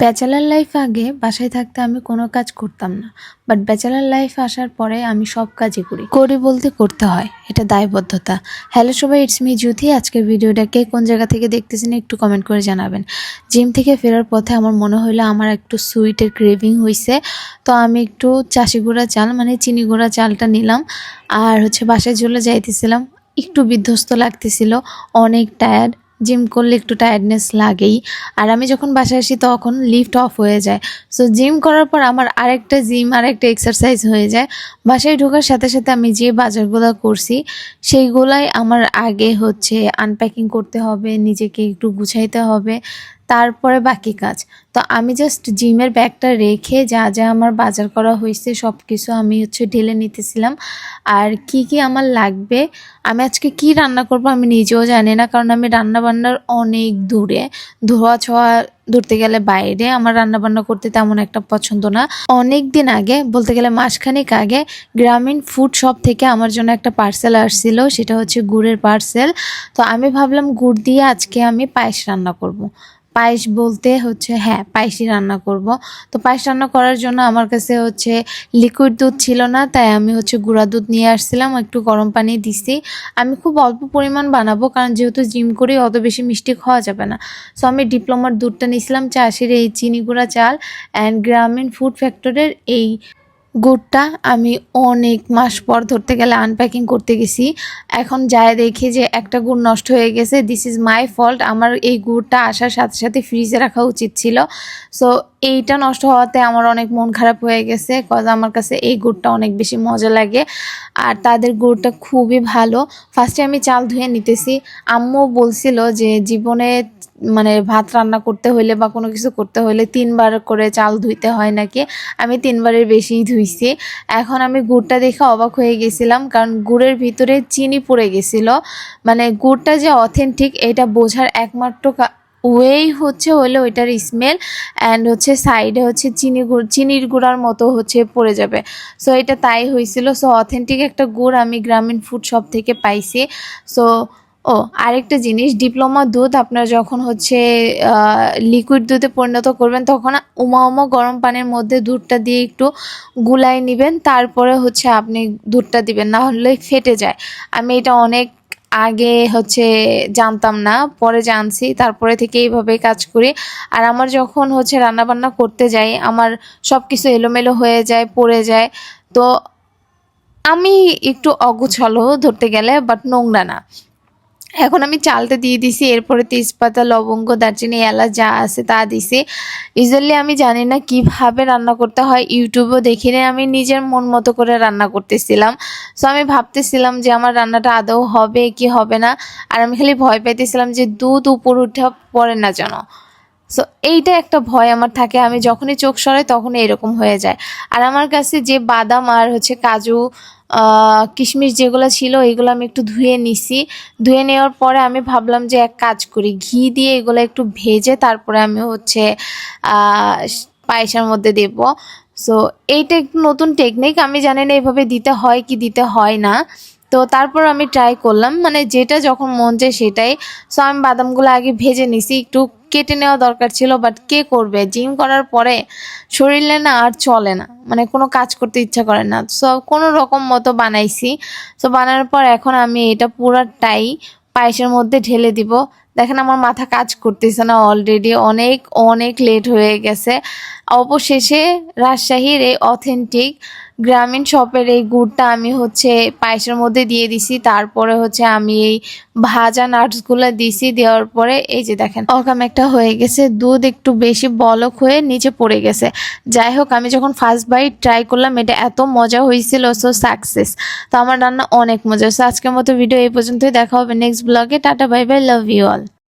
Bachelor life আগে বাসায় থাকতে আমি কোনো কাজ করতাম না। বাট ব্যাচেলার লাইফ আসার পরে আমি সব কাজই করি। করি বলতে করতে হয়, এটা দায়বদ্ধতা। হ্যালো সবাই ইটস মি জুথি আজকের ভিডিওটাকে কোন জায়গা থেকে দেখতেছেন একটু কমেন্ট করে জানাবেন। জিম থেকে ফেরার পথে আমার মনে হলো আমার একটু সুইটের ক্রেভিং হয়েছে তো আমি একটু চাষি গুঁড়া চাল মানে চিনি গুঁড়া চালটা নিলাম। আর হচ্ছে বাসায় চলে যাইতেছিলাম, একটু বিধ্বস্ত লাগতেছিল, অনেক টায়ার্ড জিম করলে একটু টায়ার্ডনেস লাগেই। আর আমি যখন বাসায় আসি তখন লিফট অফ হয়ে যায়। সো জিম করার পর আমার আরেকটা জিম আরেকটা এক্সারসাইজ হয়ে যায়। বাসায় ঢোকার সাথে সাথে আমি যে বাজারগুলো করছি, সেইগুলাই আমার আগে হচ্ছে আনপ্যাকিং করতে হবে, নিজেকে একটু গুছাইতে হবে, তারপরে বাকি কাজ। তো আমি জাস্ট জিমের ব্যাগটা রেখে যা যা আমার বাজার করা হয়েছে সব কিছু আমি হচ্ছে ঢেলে নিতেছিলাম। আর কি কি আমার লাগবে, আমি আজকে কি রান্না করব আমি নিজেও জানি না, কারণ আমি রান্না বান্নার অনেক দূরে। ধোয়া ছোঁয়া ধরতে গেলে বাইরে আমার রান্না বান্না করতে তেমন একটা পছন্দ না অনেক দিন আগে, বলতে গেলে মাসখানেক আগে, গ্রামীণ ফুড শপ থেকে আমার জন্য একটা পার্সেল আসছিল, সেটা হচ্ছে গুড়ের পার্সেল তো আমি ভাবলাম গুড় দিয়ে আজকে আমি পায়েস রান্না করব। পায়েস বলতে হচ্ছে হ্যাঁ পায়েসই রান্না করব। তো পায়েস রান্না করার জন্য আমার কাছে হচ্ছে লিকুইড দুধ ছিল না, তাই আমি হচ্ছে গুঁড়া দুধ নিয়ে আসছিলাম, একটু গরম পানি দিছি। আমি খুব অল্প পরিমাণ বানাবো, কারণ যেহেতু জিম করি, অত বেশি মিষ্টি খাওয়া যাবে না। সো আমি ডিপ্লোমার দুধটা নিয়েছিলাম চাষির এই চিনি গুঁড়া চাল অ্যান্ড গ্রামীণ ফুড ফ্যাক্টরের এই গুড়টা আমি অনেক মাস পর ধরতে গেলে আনপ্যাকিং করতে গেছি। এখন যায় দেখি যে একটা গুড় নষ্ট হয়ে গেছে দিস ইজ মাই ফল্ট আমার এই গুড়টা আসার সাথে সাথে ফ্রিজে রাখা উচিত ছিল। সো এইটা নষ্ট হওয়াতে আমার অনেক মন খারাপ হয়ে গেছে কজ আমার কাছে এই গুড়টা অনেক বেশি মজা লাগে। আর তাদের গুড়টা খুবই ভালো। ফার্স্টে আমি চাল ধুয়ে নিতেছি। আম্মু বলছিল যে, জীবনে মানে ভাত রান্না করতে হইলে বা কোনো কিছু করতে হইলে তিনবার করে চাল ধুইতে হয় নাকি? আমি তিনবারের বেশিই ধুইছি। এখন আমি গুড়টা দেখে অবাক হয়ে গেছিলাম, কারণ গুড়ের ভিতরে চিনি পড়ে গেছিল। মানে গুড়টা যে অথেন্টিক এটা বোঝার একমাত্র ওয়েই হচ্ছে হলে ওইটার স্মেল অ্যান্ড হচ্ছে সাইডে হচ্ছে চিনি গুড়, চিনির গুঁড়ার মতো হচ্ছে পড়ে যাবে। সো এটা তাই হয়েছিল। সো অথেন্টিক একটা গুড় আমি গ্রামীণ ফুড শপ থেকে পাইছি। সো ও, আরেকটা জিনিস ডিপ্লোমা দুধ আপনারা যখন হচ্ছে লিকুইড দুধে পরিণত করবেন, তখন উমা উমা গরম পানির মধ্যে দুধটা দিয়ে একটু গুলাই নেবেন, তারপরে হচ্ছে আপনি দুধটা দিবেন, না হলে ফেটে যায়। আমি এটা অনেক আগে হচ্ছে জানতাম না, পরে জানছি, তারপরে থেকে এইভাবে কাজ করি। আর আমার যখন হচ্ছে রান্নাবান্না করতে যাই, আমার সব কিছু এলোমেলো হয়ে যায়, পড়ে যায়। তো আমি একটু অগুছালো ধরতে গেলে বাট নোংরা না। এখন আমি চালটা দিয়ে দিছি, এরপরে তেজপাতা, লবঙ্গ, দারচিনি, এলাচ যা আছে তা দিছি। ইউজুয়ালি আমি জানি না কীভাবে রান্না করতে হয়, ইউটিউবও দেখি না আমি নিজের মন মতো করে রান্না করতেছিলাম। সো আমি ভাবতেছিলাম যে আমার রান্নাটা আদৌ হবে কি হবে না, আর আমি খালি ভয় পাইতেছিলাম যে দুধ উপর উঠে পড়ে না যেন। সো এইটা একটা ভয় আমার থাকে। আমি যখনই চোখ সরাই তখনই এরকম হয়ে যায়। আর আমার কাছে যে বাদাম আর হচ্ছে কাজু কিশমিশ যেগুলো ছিল, এগুলো আমি একটু ধুয়ে নিছি। ধুয়ে নেওয়ার পরে আমি ভাবলাম যে এক কাজ করি। ঘি দিয়ে এগুলো একটু ভেজে তারপরে আমি হচ্ছে পায়েসের মধ্যে দেব। সো এইটা একটু নতুন টেকনিক আমি জানি না এভাবে দিতে হয় কি দিতে হয় না। তো তারপর আমি ট্রাই করলাম মানে যেটা যখন মন চায় সেটাই। সো আমি বাদামগুলো আগে ভেজে নিছি, একটু কেটে নেওয়া দরকার ছিল বাট কে করবে? জিম করার পরে শরীরে না আর চলে না মানে কোনো কাজ করতে ইচ্ছা করে না। সো কোনো রকম মতো বানাইছি। সো বানানোর পর এখন আমি এটা পুরাটাই পায়েসের মধ্যে ঢেলে দিব। দেখেন আমার মাথা কাজ করতেছে না অলরেডি অনেক অনেক লেট হয়ে গেছে। অবশেষে রাজশাহীর এই অথেন্টিক গ্রামীণ শপের এই গুড়টা আমি হচ্ছে পায়েসের মধ্যে দিয়ে দিছি। তারপরে হচ্ছে আমি এই ভাজা নাটসগুলো দিছি। দেওয়ার পরে এই যে দেখেন, অকাম একটা হয়ে গেছে। দুধ একটু বেশি বলক হয়ে নিচে পড়ে গেছে। যাই হোক, আমি যখন ফার্স্ট বাইট ট্রাই করলাম, এটা এত মজা হয়েছিল সো সাকসেস তো আমার রান্না অনেক মজা। সো আজকের মতো ভিডিও এই পর্যন্তই। দেখা হবে নেক্সট ব্লগে tata bye bye love you all